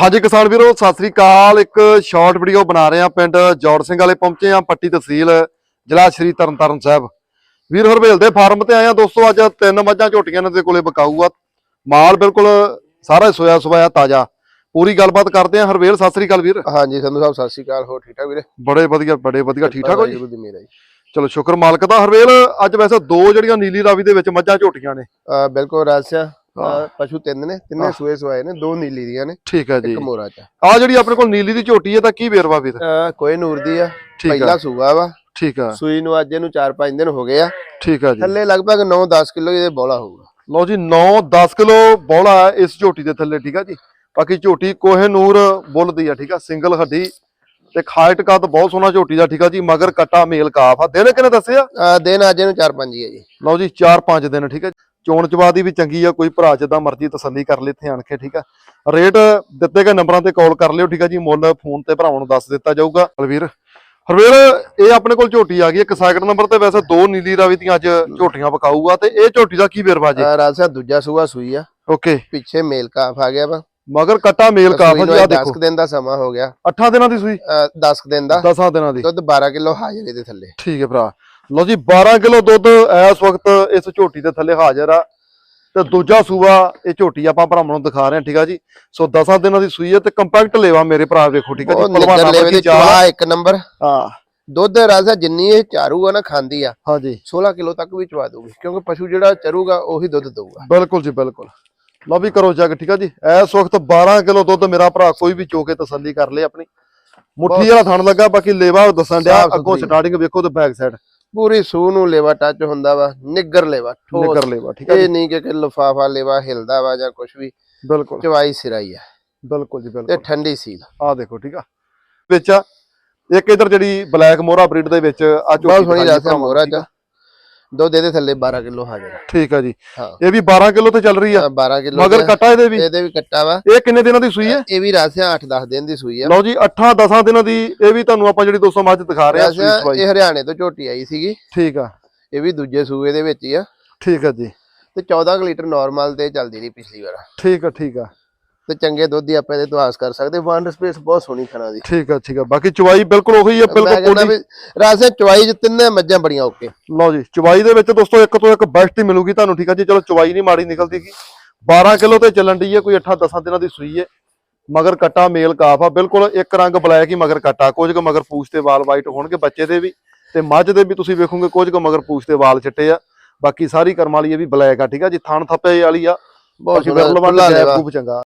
ਹਾਂਜੀ ਕਿਸਾਨ ਵੀਰੋ ਸਤਿ ਸ੍ਰੀ ਅਕਾਲ। ਇੱਕ ਸ਼ਾਰਟ ਵੀਡੀਓ ਬਣਾ ਰਹੇ ਆ ਪਿੰਡ ਜੌੜ ਸਿੰਘ ਵਾਲੇ ਪਹੁੰਚੇ ਆ ਪੱਟੀ ਤਹਿਸੀਲ ਜ਼ਿਲ੍ਹਾ ਸ਼੍ਰੀ ਤਰਨਤਾਰਨ ਸਾਹਿਬ। ਵੀਰ ਹਰਵੇਲ ਦੇ ਫਾਰਮ ਤੇ ਆਏ ਆ ਦੋਸਤੋ ਅੱਜ ਤਿੰਨ ਮੱਝਾਂ ਝੋਟੀਆਂ ਨੇ ਦੇ ਕੋਲੇ ਬਕਾਊ ਆ। ਮਾਲ ਬਿਲਕੁਲ ਸਾਰਾ ਸੋਇਆ ਸੋਇਆ ਤਾਜ਼ਾ। ਪੂਰੀ ਗੱਲਬਾਤ ਕਰਦੇ ਆ ਹਰਵੇਲ ਸਤਿ ਸ੍ਰੀ ਅਕਾਲ ਵੀਰ। ਹਾਂਜੀ ਸੰਧੂ ਸਾਹਿਬ ਸਤਿ ਸ਼੍ਰੀ ਅਕਾਲ। ਹੋਰ ਠੀਕ ਠਾਕ ਵੀਰੇ? ਬੜੇ ਵਧੀਆ ਬੜੇ ਵਧੀਆ। ਠੀਕ ਠਾਕ ਹੋ ਜੀ? ਹੈ ਜੀ। ਚਲੋ ਸ਼ੁਕਰ ਮਾਲਕ ਦਾ। ਹਰਵੇਲ ਅੱਜ ਵੈਸੇ ਦੋ ਜਿਹੜੀਆਂ ਨੀਲੀ ਰਾਵੀ ਦੇ ਵਿੱਚ ਮੱਝਾਂ ਝੋਟੀਆਂ ਨੇ। ਬਿਲਕੁਲ ਰਾਸਿਆ। ਪਸ਼ੂ ਤਿੰਨ ਨੇ ਤਿੰਨੇ। ਸੂਏ ਸਵਾਏ ਨੇ ਦੋ ਨੀਲੀ ਦੀਆਂ ਨੇ ਠੀਕ ਹੈ ਜੀ। ਇੱਕ ਮੋਰਾ ਚ। ਆ ਜਿਹੜੀ ਆਪਣੇ ਕੋਲ ਨੀਲੀ ਦੀ ਝੋਟੀ ਹੈ ਤਾਂ ਕੀ ਵੇਰਵਾ ਵੀਰ ਅਹ ਕੋਈ ਨੂਰ ਦੀ ਆ ਪਹਿਲਾ ਆ। ਸੂਆ ਵਾ। ਠੀਕ ਆ। ਸੂਈ ਨੂੰ ਅੱਜ ਇਹਨੂੰ 4-5 ਦਿਨ ਹੋ ਗਏ ਆ। ਠੀਕ ਆ ਜੀ। ਥੱਲੇ ਲਗਭਗ 9-10 ਕਿਲੋ ਇਹਦੇ ਬੋਲਾ ਹੋਊਗਾ। ਲਓ ਜੀ 9-10 ਕਿਲੋ ਬੋਲਾ ਇਸ ਝੋਟੀ ਦੇ ਥੱਲੇ ਠੀਕ ਆ ਜੀ। ਬਾਕੀ ਝੋਟੀ ਕੋਹੇ ਨੂਰ ਬੁੱਲ ਦੀ ਆ ਠੀਕ ਆ ਸਿੰਗਲ ਹੱਡੀ। ਤੇ ਖਾਇਟ ਕੱਦ ਬਹੁਤ ਸੋਹਣਾ ਝੋਟੀ ਦਾ ਠੀਕ ਆ ਜੀ ਮਗਰ ਕਟਾ ਮੇਲ ਕਾਫ ਆ। ਦਿਨ ਕਿਨੇ ਦੱਸਿਆ ਦਿਨ ਅੱਜ ਇਹਨੂੰ 4-5 ਹੀ ਹੈ ਜੀ। ਲਓ ਜੀ 4-5 ਦਿਨ ਠੀਕ ਆ ਚੋਣ ਚਵਾ ਦੀ ਵੀ ਚੰਗੀ ਆ ਕੋਈ ਭਰਾ ਜਿੱਦਾਂ ਮਰਜ਼ੀ ਤਸੱਲੀ ਕਰ ਲੈ ਇੱਥੇ ਆਣ ਕੇ ਠੀਕ ਆ? ਰੇਟ ਦਿੱਤੇ ਗਏ ਨੰਬਰਾਂ ਤੇ ਕਾਲ ਕਰ ਲਿਓ ਠੀਕ ਆ ਜੀ? ਮੁੱਲ ਫੋਨ ਤੇ ਭਰਾਵਾਂ ਨੂੰ ਦੱਸ ਦਿੱਤਾ ਜਾਊਗਾ। ਬਲਵੀਰ ਹਰਵੇਰ ਇਹ ਆਪਣੇ ਕੋਲ ਝੋਟੀ ਆ ਗਈ ਇੱਕ ਸੈਕਿੰਡ ਨੰਬਰ ਤੇ ਵੈਸੇ ਦੋ ਨੀਲੀ ਰਾਵੀ ਦੀਆਂ ਅੱਜ ਝੋਟੀਆਂ ਪਕਾਊਗਾ ਤੇ ਇਹ ਝੋਟੀ ਦਾ ਕੀ ਵੇਰਵਾ ਜੀ? ਰਾਸਿਆ ਦੂਜਾ ਸੂਆ ਸੂਈ ਆ। ਓਕੇ। ਪਿੱਛੇ ਮੇਲ ਕਾਫ ਆ ਗਿਆ ਵਾ। ਮਗਰ ਕਟਾ ਮੇਲ ਕਾਫ ਜੀ ਆ 10 ਦੇਖੋ। ਦਿਨ ਦਾ ਸਮਾਂ ਹੋ ਗਿਆ। 8 ਦਿਨਾਂ ਦੀ ਸੂਈ? 10 ਦਿਨ ਦਾ। 10 ਦਿਨਾਂ ਦੀ। ਦੁੱਧ 12 ਕਿਲੋ ਹਾਜ਼ਰ ਇਹਦੇ ਥੱਲੇ। ਠੀਕ ਹੈ ਭਰਾ। ਲਓ ਜੀ 12 ਕਿਲੋ ਦੁੱਧ ਇਸ ਵਕਤ ਇਸ ਝੋਟੀ ਦੇ ਥੱਲੇ ਹਾਜ਼ਰ ਆ। ਤੇ ਦੂਜਾ ਸੂਆ ਇਹ ਝੋਟੀ ਆਪਾਂ ਭਰਾਵਾਂ ਨੂੰ ਦਿਖਾ ਰਹੇ ਹਾਂ ਠੀਕ ਆ ਜੀ? ਸੋ 10 ਦਿਨਾਂ ਦੀ ਸੂਈ ਹੈ ਤੇ ਕੰਪੈਕਟ ਲੇਵਾ ਮੇਰੇ ਭਰਾ ਵੇਖੋ ਠੀਕ ਆ ਜੀ? ਲੈਵੇ ਦੀ। ਚਵਾ ਇੱਕ ਨੰਬਰ। ਹਾਂ। ਦੁੱਧ ਰਾਜਾ ਜਿੰਨੀ ਇਹ ਚਾਰੂ ਆ ਨਾ ਖਾਂਦੀ ਆ ਹਾਂਜੀ। 16 ਕਿਲੋ ਤੱਕ ਵੀ ਚਵਾ ਦੂਗੀ ਕਿਉਂਕਿ ਪਸ਼ੂ ਜਿਹੜਾ ਚਰੂਗਾ ਉਹੀ ਦੁੱਧ ਦਊਗਾ। ਬਿਲਕੁਲ ਜੀ ਬਿਲਕੁਲ। ਲਓ ਵੀ ਕਰੋ ਚੈੱਕ ਠੀਕ ਆ ਜੀ? ਇਸ ਵਕਤ 12 ਕਿਲੋ ਦੁੱਧ ਮੇਰਾ ਭਰਾ ਕੋਈ ਵੀ ਚੋ ਕੇ ਤਸੱਲੀ ਕਰ ਲੇ ਆਪਣੀ। ਮੁੱਠੀ ਵਾਲਾ ਥਣ ਲੱਗਾ ਬਾਕੀ ਲੇਵਾ ਦੱਸਣ ਡਿਆ ਅੱਗੋਂ। ਸਟਾਰਟਿੰਗ ਵੇਖੋ ਤੇ ਬੈਕ ਸਾਈਡ ਪੂਰੀ ਸੂ ਨੂੰ ਲੇਵਾ ਟੱਚ ਹੁੰਦਾ ਵਾ ਨਿੱਗਰ ਲੇਵਾ ਠੋਸ। ਨਿਕਰ ਲੇਵਾ ਠੀਕ ਆ ਇਹ ਨਹੀਂ ਕਿ ਲਫਾਫਾ ਲੇਵਾ ਹਿਲਦਾ ਵਾ ਜਾਂ ਕੁਝ ਵੀ। ਬਿਲਕੁਲ। ਚਵਾਈ ਸਿਰਾਈ ਆ। ਬਿਲਕੁਲ ਜੀ ਤੇ ਬਿਲਕੁਲ। ਠੰਡੀ ਸੀਲ। ਆ ਦੇਖੋ ਠੀਕ ਆ। ਵਿੱਚ ਇੱਕ ਇਧਰ ਜਿਹੜੀ ਬਲੈਕ ਮੋਹਰਾ ਬਰੀਡ ਦੇ ਵਿੱਚ ਆ ਝੋਟੀ ਬਹੁਤ ਸੋਹਣੀ ਨੂੰ, ਮੋਹਰਾ? ਚ। ਦੁੱਧ ਇਹਦੇ ਥੱਲੇ 12 ਕਿਲੋ ਹਾਜ਼ਰ ਆ। ਠੀਕ ਆ ਜੀ। ਹਾਂ। ਇਹ ਵੀ 12 ਕਿਲੋ ਤੇ ਚੱਲ ਰਹੀ ਆ। ਅ, 12 ਕਿਲੋ ਮਗਰ ਕਟਾ ਇਹਦੇ ਵੀ। ਇਹਦੇ ਵੀ ਕੱਟਾ ਵਾ। ਇਹ ਕਿੰਨੇ ਦਿਨਾਂ ਦੀ ਸੂਈ ਹੈ ਇਹ ਵੀ ਰਾਸਿਆ 8-10 ਦਿਨ ਦੀ ਸੂਈ ਆ। ਲਓ ਜੀ 8-10 ਦਿਨਾਂ ਦੀ ਇਹ ਵੀ ਤੁਹਾਨੂੰ ਆਪਾਂ ਜਿਹੜੀ 200 ਮੱਝ ਦਿਖਾ ਰਹੇ ਆ ਸੂਈ ਇਹ ਹਰਿਆਣੇ ਤੋਂ ਝੋਟੀ ਆਈ ਸੀਗੀ। ਠੀਕ ਆ। ਇਹ ਵੀ ਦੂਜੇ ਸੂਏ ਦੇ ਵਿੱਚ ਹੀ ਆ। ਠੀਕ ਆ ਜੀ। ਤੇ 14 ਕੁ ਲੀਟਰ ਨਾਰਮਲ ਤੇ ਚੱਲਦੀ ਰਹੀ ਪਿਛਲੀ ਵਾਰ। ਠੀਕ ਆ ਠੀਕ ਆ। ਤੇ ਚੰਗੇ ਦੁੱਧ ਦੀ ਆਪਾਂ ਇਹਦੇ ਤੋਂ ਆਸ ਕਰ ਸਕਦੇ। ਵੰਡ ਸਪੇਸ ਬਹੁਤ ਸੋਹਣੀ ਖਾਣਾ ਦੀ ਠੀਕ ਆ ਠੀਕ ਆ। ਬਾਕੀ ਚਵਾਈ ਬਿਲਕੁਲ ਉਹੀ ਆ ਬਿਲਕੁਲ ਪੋਲੀ ਰਾਸੇ ਚੁਆਈ ਚ ਤਿੰਨੇ ਮੱਝਾਂ ਬੜੀਆਂ ਓਕੇ ਲਓ ਜੀ ਚਵਾਈ ਦੇ ਵਿੱਚ ਦੋਸਤੋ ਇੱਕ ਤੋਂ ਇੱਕ ਬੈਸਟ ਹੀ ਮਿਲੂਗੀ ਤੁਹਾਨੂੰ ਠੀਕ ਆ ਜੀ? ਚਲੋ ਚਵਾਈ ਨਹੀਂ ਮਾੜੀ ਨਿਕਲਦੀਗੀ 12 ਕਿਲੋ ਤੇ ਚੱਲਣ ਦੀ ਹੈ ਕੋਈ 8-10 ਦਿਨਾਂ ਦੀ ਸੂਈ ਹੈ ਮਗਰ ਕਟਾ ਮੇਲ ਕਾਫ ਆ। ਬਿਲਕੁਲ ਇੱਕ ਰੰਗ ਬਲੈਕ ਹੀ ਮਗਰ ਕਟਾ। ਕੁਝ ਕੁ ਮਗਰ ਪੂਛ ਤੇ ਵਾਲ ਵਾਈਟ ਹੋਣਗੇ ਬੱਚੇ ਦੇ ਵੀ। ਤੇ ਮੱਝ ਦੇ ਵੀ ਤੁਸੀਂ ਵੇਖੋਗੇ ਕੁਝ ਕੁ ਮਗਰ ਪੂਛ ਤੇ ਵਾਲ ਚਿੱਟੇ ਆ। ਬਾਕੀ ਸਾਰੀ ਕਰਮ ਵਾਲੀ ਇਹ ਵੀ ਬਲੈਕ ਆ ਠੀਕ ਆ ਜੀ? ਥਣ ਥੱਪੇ ਵਾਲੀ ਆ। ਬਹੁਤ ਚੰਗਾ।